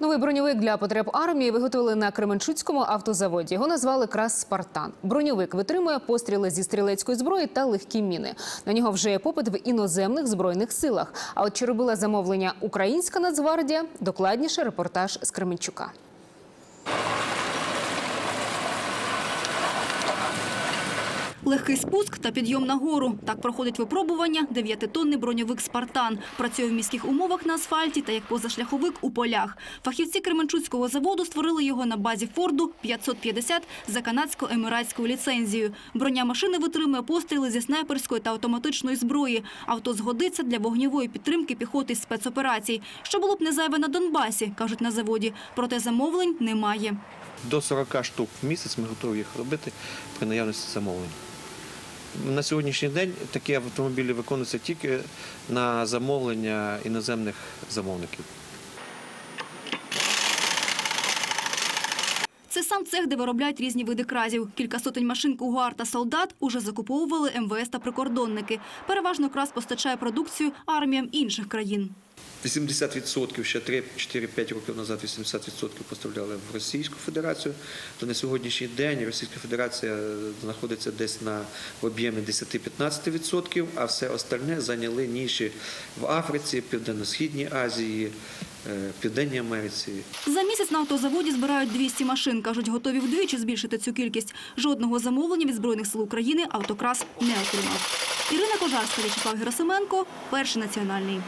Новий броньовик для потреб армії виготовили на Кременчуцькому автозаводі. Його назвали крас Спартан. Броньовик витримує постріли зі стрілецької зброї та легкі міни. На нього вже є попит в іноземних збройних силах. А от чи робила замовлення українська Нацгвардія? Докладніше репортаж з Кременчука. Легкий спуск та підйом на гору. Так проходить випробування 9-тонний броньовик «Спартан». Працює в міських умовах на асфальті та як позашляховик у полях. Фахівці Кременчуцького заводу створили його на базі Форду 550 за канадсько-еміратською ліцензією. Броня машини витримує постріли зі снайперської та автоматичної зброї. Авто згодиться для вогневої підтримки піхоти з спецоперацій. Що було б не зайве на Донбасі, кажуть на заводі. Проте замовлень немає. До 40 штук в місяць ми готові їх робити при наявності замовлень. На сьогоднішній день такі автомобілі виконуються тільки на замовлення іноземних замовників. Це сам цех, де виробляють різні види кразів. Кілька сотень машин «Кугуар» та «Солдат» уже закуповували МВС та прикордонники. Переважно крас постачає продукцію арміям інших країн. 80% ще 3-4-5 років назад 80% поставляли в Російську Федерацію, то на сьогоднішній день Російська Федерація знаходиться десь на об'ємі 10-15%, а все остальне зайняли ніші в Африці, Південно-Східній Азії, е, Південній Америці. За місяць на автозаводі збирають 200 машин. Кажуть, готові вдвічі збільшити цю кількість. Жодного замовлення від Збройних сил України «Автокрас» не отримав. Ірина Кожарська, В'ячеслав Герасименко, Перший національний.